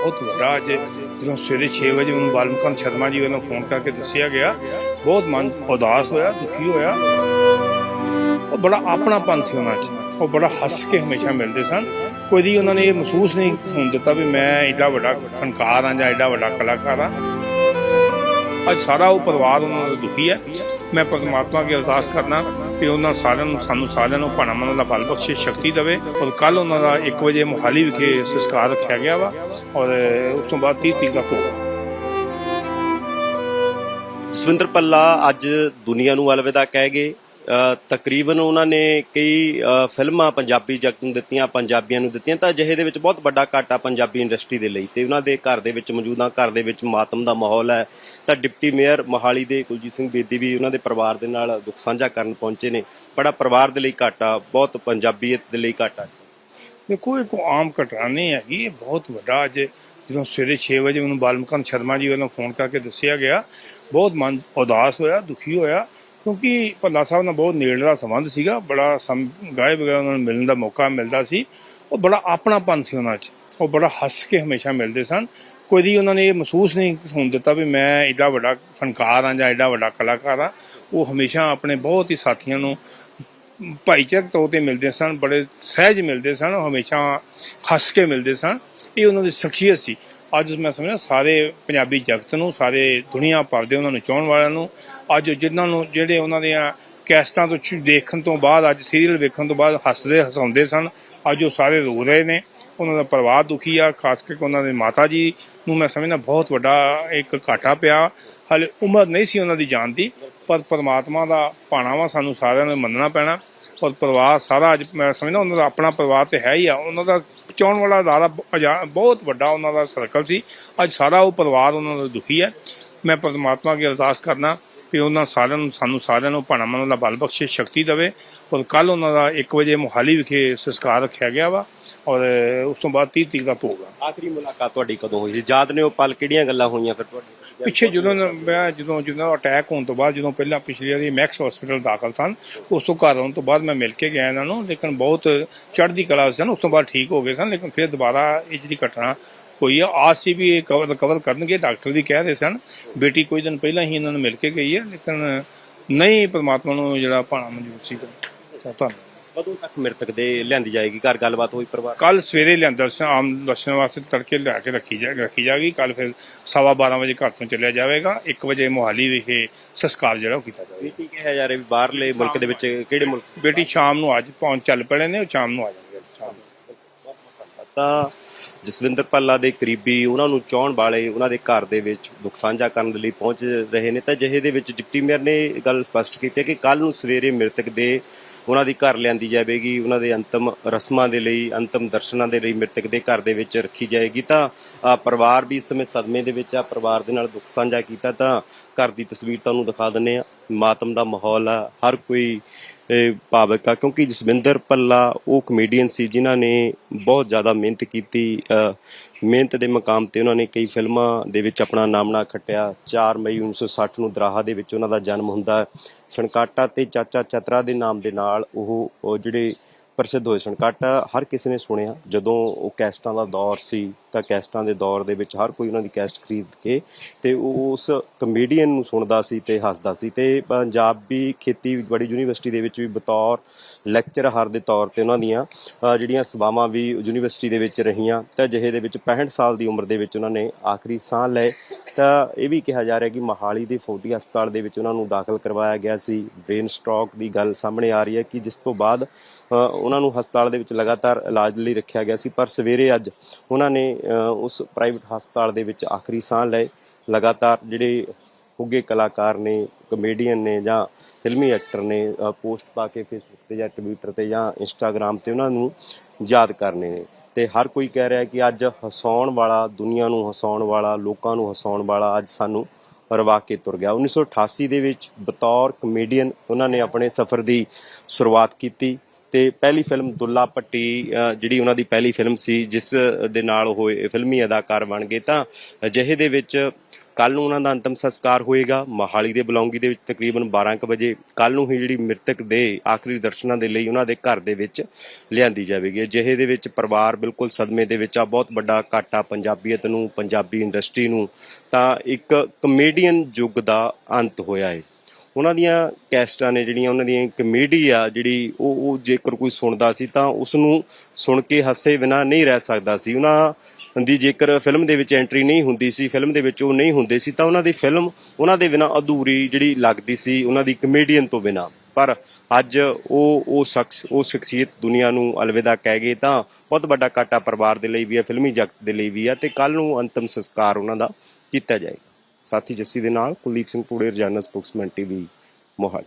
ਬਹੁਤ ਵੱਡਾ ਅੱਜ ਜਦੋਂ ਸਵੇਰੇ 6 ਵਜੇ ਮੈਨੂੰ ਬਾਲਮਕਨ ਸ਼ਰਮਾ ਜੀ ਵੱਲੋਂ ਫੋਨ ਕਰਕੇ ਦੱਸਿਆ ਗਿਆ, ਬਹੁਤ ਮਨ ਉਦਾਸ ਹੋਇਆ, ਦੁਖੀ ਹੋਇਆ। ਉਹ ਬੜਾ ਆਪਣਾਪਨ ਸੀ ਉਹਨਾਂ 'ਚ। ਉਹ ਬੜਾ ਹੱਸ ਕੇ ਹਮੇਸ਼ਾ ਮਿਲਦੇ ਸਨ। ਕੋਈ ਦੀ ਉਹਨਾਂ ਨੇ ਇਹ ਮਹਿਸੂਸ ਨਹੀਂ ਹੋਣ ਦਿੱਤਾ ਵੀ ਮੈਂ ਐਡਾ ਵੱਡਾ ਫਨਕਾਰ ਹਾਂ ਜਾਂ ਐਡਾ ਵੱਡਾ ਕਲਾਕਾਰ ਹਾਂ ਅੱਜ ਸਾਰਾ ਉਹ ਪਰਿਵਾਰ ਉਹਨਾਂ ਦਾ ਦੁਖੀ ਹੈ। ਮੈਂ ਪਰਮਾਤਮਾ ਅੱਗੇ ਅਰਦਾਸ ਕਰਨਾ ਕਿ ਉਹਨਾਂ ਸਾਰਿਆਂ ਨੂੰ, ਸਾਨੂੰ ਸਾਰਿਆਂ ਨੂੰ ਭਾਣਾ ਮਨ ਦਾ ਬਲ ਬਖਸ਼ੇ, ਸ਼ਕਤੀ ਦੇਵੇ। ਔਰ ਕੱਲ ਉਹਨਾਂ ਦਾ 1 ਵਜੇ ਮੁਹਾਲੀ ਵਿਖੇ ਸੰਸਕਾਰ ਰੱਖਿਆ ਗਿਆ ਵਾ। ਔਰ ਉਸ ਤੋਂ ਬਾਅਦ 30 ਤਰੀਕ ਦਾ ਪ੍ਰੋਗਰਾਮ ਜਸਵਿੰਦਰ ਪੱਲਾ ਅੱਜ ਦੁਨੀਆ ਨੂੰ ਅਲਵਿਦਾ ਕਹਿ ਗਏ। ਤਕਰੀਬਨ ਉਹਨਾਂ ਨੇ ਕਈ ਫਿਲਮਾਂ ਪੰਜਾਬੀ ਜਗਤ ਨੂੰ ਦਿੱਤੀਆਂ, ਪੰਜਾਬੀਆਂ ਨੂੰ ਦਿੱਤੀਆਂ, ਤਾਂ ਅਜਿਹੇ ਦੇ ਵਿੱਚ ਬਹੁਤ ਵੱਡਾ ਘਾਟਾ ਪੰਜਾਬੀ ਇੰਡਸਟਰੀ ਦੇ ਲਈ ਤੇ ਉਹਨਾਂ ਦੇ ਘਰ ਦੇ ਵਿੱਚ ਮੌਜੂਦਾ ਘਰ ਦੇ ਵਿੱਚ ਮਾਤਮ ਦਾ ਮਾਹੌਲ ਹੈ। ਤਾਂ ਡਿਪਟੀ ਮੇਅਰ ਮੋਹਾਲੀ ਦੇ ਕੁਲਜੀਤ ਸਿੰਘ ਬੇਦੀ ਵੀ ਉਹਨਾਂ ਦੇ ਪਰਿਵਾਰ ਦੇ ਨਾਲ ਦੁੱਖ ਸਾਂਝਾ ਕਰਨ ਪਹੁੰਚੇ ਨੇ। ਬੜਾ ਪਰਿਵਾਰ ਦੇ ਲਈ ਘਾਟਾ, ਬਹੁਤ ਪੰਜਾਬੀਅਤ ਦੇ ਲਈ ਘਾਟਾ। ਦੇਖੋ ਇਹ ਕੋਈ ਆਮ ਘਟਨਾ ਨਹੀਂ ਹੈਗੀ, ਇਹ ਬਹੁਤ ਵੱਡਾ ਅੱਜ ਜਦੋਂ ਸਵੇਰੇ 6 ਵਜੇ ਮੈਨੂੰ ਬਾਲਮਕਨ ਸ਼ਰਮਾ ਜੀ ਵੱਲੋਂ ਫੋਨ ਕਰਕੇ ਦੱਸਿਆ ਗਿਆ, ਬਹੁਤ ਮਨ ਉਦਾਸ ਹੋਇਆ, ਦੁਖੀ ਹੋਇਆ, ਕਿਉਂਕਿ ਭੱਲਾ ਸਾਹਿਬ ਨਾਲ ਬਹੁਤ ਨੇੜਲਾ ਸੰਬੰਧ ਸੀਗਾ, ਬੜਾ ਸਮ ਗਾਏ ਬਗੈਰ ਉਹਨਾਂ ਨੂੰ ਮਿਲਣ ਦਾ ਮੌਕਾ ਮਿਲਦਾ ਸੀ, ਉਹ ਬੜਾ ਆਪਣਾਪਨ ਸੀ ਉਹਨਾਂ 'ਚ, ਉਹ ਬੜਾ ਹੱਸ ਕੇ ਹਮੇਸ਼ਾ ਮਿਲਦੇ ਸਨ, ਕੋਈ ਦੀ ਉਹਨਾਂ ਨੇ ਇਹ ਮਹਿਸੂਸ ਨਹੀਂ ਹੋਣ ਦਿੱਤਾ ਵੀ ਮੈਂ ਐਡਾ ਵੱਡਾ ਫਨਕਾਰ ਹਾਂ ਜਾਂ ਐਡਾ ਵੱਡਾ ਕਲਾਕਾਰ ਹਾਂ, ਉਹ ਹਮੇਸ਼ਾ ਆਪਣੇ ਬਹੁਤ ਹੀ ਸਾਥੀਆਂ ਨੂੰ ਭਾਈਚਾਰਕ ਤੌਰ ਤੇ ਮਿਲਦੇ ਸਨ, ਬੜੇ ਸਹਿਜ ਮਿਲਦੇ ਸਨ ਹਮੇਸ਼ਾ ਹੱਸ ਕੇ ਮਿਲਦੇ ਸਨ। ਇਹ ਉਹਨਾਂ ਦੀ ਸ਼ਖਸੀਅਤ ਸੀ। ਅੱਜ ਮੈਂ ਸਮਝਦਾ ਸਾਰੇ ਪੰਜਾਬੀ ਜਗਤ ਨੂੰ, ਸਾਰੇ ਦੁਨੀਆ ਭਰ ਦੇ ਉਹਨਾਂ ਨੂੰ ਚਾਹਣ ਵਾਲਿਆਂ ਨੂੰ, ਅੱਜ ਜਿਨ੍ਹਾਂ ਨੂੰ, ਜਿਹੜੇ ਉਹਨਾਂ ਦੀਆਂ ਕੈਸਟਾਂ ਤੋਂ ਦੇਖਣ ਤੋਂ ਬਾਅਦ, ਅੱਜ ਸੀਰੀਅਲ ਵੇਖਣ ਤੋਂ ਬਾਅਦ ਹੱਸਦੇ, ਹਸਾਉਂਦੇ ਸਨ। ਅੱਜ ਉਹ ਸਾਰੇ ਰੋ ਰਹੇ ਨੇ। ਉਹਨਾਂ ਦਾ ਪਰਿਵਾਰ ਦੁਖੀ ਆ, ਖਾਸ ਕਰਕੇ ਉਹਨਾਂ ਦੇ ਮਾਤਾ ਜੀ ਨੂੰ ਮੈਂ ਸਮਝਦਾ ਬਹੁਤ ਵੱਡਾ ਇੱਕ ਘਾਟਾ ਪਿਆ। ਹਾਲੇ ਉਮਰ ਨਹੀਂ ਸੀ ਉਹਨਾਂ ਦੀ ਜਾਣ ਦੀ। ਪਰ ਪਰਮਾਤਮਾ ਦਾ ਭਾਣਾ ਵਾ, ਸਾਨੂੰ ਸਾਰਿਆਂ ਨੂੰ ਮੰਨਣਾ ਪੈਣਾ। ਔਰ ਪਰਿਵਾਰ ਸਾਰਾ ਅੱਜ ਮੈਂ ਸਮਝਦਾ ਉਹਨਾਂ ਦਾ ਆਪਣਾ ਪਰਿਵਾਰ ਤੇ ਹੈ ਹੀ ਆ। ਉਹਨਾਂ ਦਾ ਪਹੁੰਚਾਉਣ ਵਾਲਾ ਅਦਾਰਾ ਬਹੁਤ ਵੱਡਾ ਉਹਨਾਂ ਦਾ ਸਰਕਲ ਸੀ। ਅੱਜ ਸਾਰਾ ਉਹ ਪਰਿਵਾਰ ਉਹਨਾਂ ਦਾ ਦੁਖੀ ਹੈ। ਮੈਂ ਪਰਮਾਤਮਾ ਅੱਗੇ ਅਰਦਾਸ ਕਰਨਾ ਕਿ ਉਹਨਾਂ ਸਾਰਿਆਂ ਨੂੰ ਸਾਨੂੰ ਸਾਰਿਆਂ ਨੂੰ ਭਾਣਾ ਮਨ ਦਾ ਬਲ ਬਖਸ਼ੇ ਸ਼ਕਤੀ ਦੇਵੇ। ਔਰ ਕੱਲ ਉਹਨਾਂ ਦਾ 1 ਵਜੇ ਮੁਹਾਲੀ ਵਿਖੇ ਸੰਸਕਾਰ ਰੱਖਿਆ ਗਿਆ ਵਾ ਔਰ ਉਸ ਤੋਂ ਬਾਅਦ 30 ਤਰੀਕ ਦਾ ਪ੍ਰੋਗਰਾਮ ਆਖਰੀ ਮੁਲਾਕਾਤ ਤੁਹਾਡੀ ਕਦੋਂ ਹੋਈ ਸੀ? ਯਾਦ ਨੇ ਉਹ ਪਲ ਕਿਹੜੀਆਂ ਗੱਲਾਂ ਹੋਈਆਂ ਫਿਰ ਤੁਹਾਡੀ ਪਿੱਛੇ ਜਦੋਂ ਮੈਂ ਜਦੋਂ ਜਦੋਂ ਅਟੈਕ ਹੋਣ ਤੋਂ ਬਾਅਦ ਜਦੋਂ ਪਹਿਲਾਂ ਪਿਛਲੀ ਵਾਰੀ ਮੈਕਸ ਹਸਪੀਟਲ ਦਾਖਲ ਸਨ ਉਸ ਤੋਂ ਘਰ ਆਉਣ ਤੋਂ ਬਾਅਦ ਮੈਂ ਮਿਲ ਕੇ ਗਿਆ ਇਹਨਾਂ ਨੂੰ ਲੇਕਿਨ ਬਹੁਤ ਚੜ੍ਹਦੀ ਕਲਾ ਸਨ ਉਸ ਤੋਂ ਬਾਅਦ ਠੀਕ ਹੋ ਗਏ ਸਨ ਲੇਕਿਨ ਫਿਰ ਦੁਬਾਰਾ ਇਹ ਜਿਹੜੀ ਘਟਨਾ ਹੋਈ ਆ ਆਸ ਸੀ ਵੀ ਇਹ ਕਵਰ ਕਵਰ ਕਰਨਗੇ ਡਾਕਟਰ ਵੀ ਕਹਿ ਰਹੇ ਸਨ ਬੇਟੀ ਕੋਈ ਦਿਨ ਪਹਿਲਾਂ ਹੀ ਇਹਨਾਂ ਨੂੰ ਮਿਲ ਕੇ ਗਈ ਹੈ ਲੇਕਿਨ ਨਹੀਂ ਪਰਮਾਤਮਾ ਨੂੰ ਜਿਹੜਾ ਭਾਣਾ ਮਨਜ਼ੂਰ ਤਾਂ ਧੰਨਵਾਦ। ਕਦੋਂ ਤੱਕ ਮ੍ਰਿਤਕ ਦੇ ਲਿਆਂਦੀ ਜਾਏਗੀ? ਘਰ ਗੱਲਬਾਤ ਹੋਈ ਪਰਿਵਾਰ ਕੱਲ ਸਵੇਰੇ ਲਿਆਂਦਾ ਦਰਸ਼ਨ ਆਮ ਦਰਸ਼ਨ ਵਾਸਤੇ ਤੜਕੇ ਲਿਆ ਕੇ ਰੱਖੀ ਜਾ ਰੱਖੀ ਜਾਏਗੀ ਕੱਲ ਫਿਰ ਸਵਾ 12 ਵਜੇ ਘਰ ਤੋਂ ਚੱਲਿਆ ਜਾਵੇਗਾ 1 ਵਜੇ ਮੋਹਾਲੀ ਵਿਖੇ ਸੰਸਕਾਰ ਜਿਹੜਾ ਉਹ ਕੀਤਾ ਜਾਵੇਗਾ। ਬੇਟੀ ਕਿਹਾ ਜਾ ਰਿਹਾ ਵੀ ਬਾਹਰਲੇ ਮੁਲਕ ਦੇ ਵਿੱਚ ਕਿਹੜੇ ਮੁਲਕ? ਬੇਟੀ ਸ਼ਾਮ ਨੂੰ ਅੱਜ ਪਹੁੰਚ ਚੱਲ ਪੜੇ ਨੇ ਉਹ ਸ਼ਾਮ ਨੂੰ ਆ ਜਾਣਗੇ ਸ਼ਾਮ ਨੂੰ। ਤਾਂ ਜਸਵਿੰਦਰ ਪੱਲਾ ਦੇ ਕਰੀਬੀ ਉਹਨਾਂ ਨੂੰ ਚਾਹਣ ਵਾਲੇ ਉਹਨਾਂ ਦੇ ਘਰ ਦੇ ਵਿੱਚ ਦੁੱਖ ਸਾਂਝਾ ਕਰਨ ਲਈ ਪਹੁੰਚ ਰਹੇ ਨੇ ਤਾਂ ਜਿਹੇ ਦੇ ਵਿੱਚ ਡਿਪਟੀ ਮੇਅਰ ਨੇ ਇਹ ਗੱਲ ਸਪਸ਼ਟ ਕੀਤੀ ਹੈ ਕਿ ਕੱਲ ਨੂੰ ਸਵੇਰੇ ਮ੍ਰਿਤਕ ਦੇ ਉਹਨਾਂ ਦੀ ਘਰ ਲਿਆਂਦੀ ਜਾਵੇਗੀ, ਉਹਨਾਂ ਦੇ ਅੰਤਮ ਰਸਮਾਂ ਦੇ ਲਈ, ਅੰਤਮ ਦਰਸ਼ਨਾਂ ਦੇ ਲਈ ਮ੍ਰਿਤਕ ਦੇ ਘਰ ਦੇ ਵਿੱਚ ਰੱਖੀ ਜਾਏਗੀ ਤਾਂ ਪਰਿਵਾਰ ਵੀ ਇਸ ਸਮੇਂ ਸਦਮੇ ਦੇ ਵਿੱਚ ਆ, ਪਰਿਵਾਰ ਦੇ ਨਾਲ ਦੁੱਖ ਸਾਂਝਾ ਕੀਤਾ ਤਾਂ ਘਰ ਦੀ ਤਸਵੀਰ ਤੁਹਾਨੂੰ ਦਿਖਾ ਦਿੰਨੇ ਆ ਮਾਤਮ ਦਾ ਮਾਹੌਲ ਆ, ਹਰ ਕੋਈ ਭਾਵਕ ਆ, ਕਿਉਂਕਿ ਜਸਵਿੰਦਰ ਪੱਲਾ ਉਹ ਕਮੇਡੀਅਨ ਸੀ ਜਿਨ੍ਹਾਂ ਨੇ ਬਹੁਤ ਜ਼ਿਆਦਾ ਮਿਹਨਤ ਕੀਤੀ ਮਿਹਨਤ ਦੇ ਮਕਾਮ ਤੇ ਉਹਨਾਂ ਨੇ ਕਈ ਫਿਲਮਾਂ ਦੇ ਵਿੱਚ ਆਪਣਾ ਨਾਮਣਾ ਖੱਟਿਆ। 4 ਮਈ 1960 ਨੂੰ ਦਰਾਹਾ ਦੇ ਵਿੱਚ ਉਹਨਾਂ ਦਾ ਜਨਮ ਹੁੰਦਾ। ਸਣਕਾਟਾ ਸਨਕਾਟਾ ਤੇ ਚਾਚਾ ਚਤਰਾ ਦੇ ਨਾਮ ਦੇ ਨਾਲ ਉਹ ਉਹ ਜਿਹੜੇ ਪ੍ਰਸਿੱਧ ਹੋਏ ਸਨ। ਕੱਟ ਹਰ ਕਿਸੇ ਨੇ ਸੁਣਿਆ। ਜਦੋਂ ਉਹ ਕੈਸਟਾਂ ਦਾ ਦੌਰ ਸੀ, ਤਾਂ ਕੈਸਟਾਂ ਦੇ ਦੌਰ ਦੇ ਵਿੱਚ ਹਰ ਕੋਈ ਉਹਨਾਂ ਦੀ ਕੈਸਟ ਖਰੀਦ ਕੇ ਤੇ ਉਹ ਉਸ ਕਮੇਡੀਅਨ ਨੂੰ ਸੁਣਦਾ ਸੀ ਤੇ ਹੱਸਦਾ ਸੀ। ਤੇ ਪੰਜਾਬੀ ਖੇਤੀਬਾੜੀ ਯੂਨੀਵਰਸਿਟੀ ਦੇ ਵਿੱਚ ਵੀ ਬਤੌਰ ਲੈਕਚਰਰ ਦੇ ਤੌਰ ਤੇ ਉਹਨਾਂ ਦੀਆਂ ਜਿਹੜੀਆਂ ਸੇਵਾਵਾਂ ਵੀ ਯੂਨੀਵਰਸਿਟੀ ਦੇ ਵਿੱਚ ਰਹੀਆਂ। ਤਾਂ ਜਿਹੇ ਦੇ ਵਿੱਚ 65 ਸਾਲ ਦੀ ਉਮਰ ਦੇ ਵਿੱਚ ਉਹਨਾਂ ਨੇ ਆਖਰੀ ਸਾਹ ਲਏ। ਤਾਂ ਇਹ ਵੀ ਕਿਹਾ ਜਾ ਰਿਹਾ ਕਿ ਮਹਾਲੀ ਦੇ ਫੋਰਟੀ ਹਸਪਤਾਲ ਦੇ ਵਿੱਚ ਉਹਨਾਂ ਨੂੰ ਦਾਖਲ ਕਰਵਾਇਆ ਗਿਆ ਸੀ। ਬ੍ਰੇਨ ਸਟ੍ਰੋਕ ਦੀ ਗੱਲ ਸਾਹਮਣੇ ਆ ਰਹੀ ਹੈ ਕਿ ਜਿਸ ਤੋਂ ਬਾਅਦ ਉਹਨਾਂ ਨੂੰ ਹਸਪਤਾਲ ਦੇ ਵਿੱਚ ਲਗਾਤਾਰ ਇਲਾਜ ਲਈ ਰੱਖਿਆ ਗਿਆ ਸੀ, ਪਰ ਸਵੇਰੇ ਅੱਜ ਉਹਨਾਂ ਨੇ ਉਸ ਪ੍ਰਾਈਵੇਟ ਹਸਪਤਾਲ ਦੇ ਵਿੱਚ ਆਖਰੀ ਸਾਹ ਲਏ। ਲਗਾਤਾਰ ਜਿਹੜੇ ਉੱਗੇ ਕਲਾਕਾਰ ਨੇ ਕਮੇਡੀਅਨ ਨੇ ਜਾਂ ਫਿਲਮੀ ਐਕਟਰ ਨੇ ਪੋਸਟ ਪਾ ਕੇ ਫੇਸਬੁੱਕ ਤੇ ਜਾਂ ਟਵਿੱਟਰ ਤੇ ਜਾਂ ਇੰਸਟਾਗ੍ਰam ਤੇ ਉਹਨਾਂ ਨੂੰ ਯਾਦ ਕਰਨੇ ਨੇ। ਤੇ ਹਰ ਕੋਈ ਕਹਿ ਰਿਹਾ ਕਿ ਅੱਜ ਹਸਾਉਣ ਵਾਲਾ ਦੁਨੀਆ ਨੂੰ ਹਸਾਉਣ ਵਾਲਾ, ਲੋਕਾਂ ਨੂੰ ਹਸਾਉਣ ਵਾਲਾ ਅੱਜ ਸਾਨੂੰ ਰਵਾ ਕੇ ਤੁਰ ਗਿਆ। 1988 ਦੇ ਵਿੱਚ ਬਤੌਰ ਕਮੇਡੀਅਨ ਉਹਨਾਂ ਨੇ ਆਪਣੇ ਸਫ਼ਰ ਦੀ ਸ਼ੁਰੂਆਤ ਕੀਤੀ। ਤੇ ਪਹਿਲੀ ਫਿਲਮ ਦੁੱਲਾ ਪੱਟੀ ਜਿਹੜੀ ਉਹਨਾਂ ਦੀ ਪਹਿਲੀ ਫਿਲਮ ਸੀ, ਜਿਸ ਦੇ ਨਾਲ ਉਹ ਇਹ ਫਿਲਮੀ ਅਦਾਕਾਰ ਬਣ ਗਏ, ਤਾਂ ਅਜਿਹੇ ਦੇ ਵਿੱਚ ਕੱਲ ਨੂੰ ਉਹਨਾਂ ਦਾ ਅੰਤਮ ਸੰਸਕਾਰ ਹੋਏਗਾ। ਮਹਾਲੀ ਦੇ ਬਲੌਂਗੀ ਦੇ ਵਿੱਚ ਤਕਰੀਬਨ 12 ਕੁ ਵਜੇ ਕੱਲ ਨੂੰ ਹੀ ਜਿਹੜੀ ਮ੍ਰਿਤਕ ਦੇ ਆਖਰੀ ਦਰਸ਼ਨਾਂ ਦੇ ਲਈ ਉਹਨਾਂ ਦੇ ਘਰ ਦੇ ਵਿੱਚ ਲਿਆਂਦੀ ਜਾਵੇਗੀ। ਅਜਿਹੇ ਦੇ ਵਿੱਚ ਪਰਿਵਾਰ ਬਿਲਕੁਲ ਸਦਮੇ ਦੇ ਵਿੱਚ ਆ, ਬਹੁਤ ਵੱਡਾ ਘਾਟਾ ਪੰਜਾਬੀਅਤ ਨੂੰ, ਪੰਜਾਬੀ ਇੰਡਸਟਰੀ ਨੂੰ, ਤਾਂ ਇੱਕ ਕਮੇਡੀਅਨ ਯੁੱਗ ਦਾ ਅੰਤ ਹੋਇਆ ਹੈ ਉਹਨਾਂ ਦੀਆਂ ਕੈਸਟਾਂ ਨੇ ਜਿਹੜੀਆਂ ਉਹਨਾਂ ਦੀਆਂ ਕਮੇਡੀ ਆ ਜਿਹੜੀ ਉਹ ਉਹ ਜੇਕਰ ਕੋਈ ਸੁਣਦਾ ਸੀ ਤਾਂ ਉਸ ਨੂੰ ਸੁਣ ਕੇ ਹੱਸੇ ਬਿਨਾ ਨਹੀਂ ਰਹਿ ਸਕਦਾ ਸੀ। ਉਹਨਾਂ ਦੀ ਜੇਕਰ ਫਿਲਮ ਦੇ ਵਿੱਚ ਐਂਟਰੀ ਨਹੀਂ ਹੁੰਦੀ ਸੀ ਫਿਲਮ ਦੇ ਵਿੱਚ ਉਹ ਨਹੀਂ ਹੁੰਦੇ ਸੀ, ਤਾਂ ਉਹਨਾਂ ਦੀ ਫਿਲਮ ਉਹਨਾਂ ਦੇ ਬਿਨਾ ਅਧੂਰੀ ਜਿਹੜੀ ਲੱਗਦੀ ਸੀ, ਉਹਨਾਂ ਦੀ ਕਮੇਡੀਅਨ ਤੋਂ ਬਿਨਾ। ਪਰ ਅੱਜ ਉਹ ਉਹ ਸ਼ਖਸ, ਉਹ ਸ਼ਖਸੀਅਤ ਦੁਨੀਆ ਨੂੰ ਅਲਵਿਦਾ ਕਹਿ ਗਏ ਤਾਂ ਬਹੁਤ ਵੱਡਾ ਘਾਟਾ ਪਰਿਵਾਰ ਦੇ ਲਈ ਵੀ ਹੈ, ਫਿਲਮੀ ਜਗਤ ਦੇ ਲਈ ਵੀ ਹੈ ਤੇ ਕੱਲ ਨੂੰ ਅੰਤਮ ਸੰਸਕਾਰ ਉਹਨਾਂ ਦਾ ਕੀਤਾ ਜਾਏਗਾ। ਸਾਥੀ ਜੱਸੀ ਦੇ ਨਾਲ ਕੁਲਦੀਪ ਸਿੰਘ ਪੂੜੇ ਰਜਾਨਾ ਸਪੋਕਸਮੈਨ ਟੀਵੀ ਮੋਹਾਲੀ।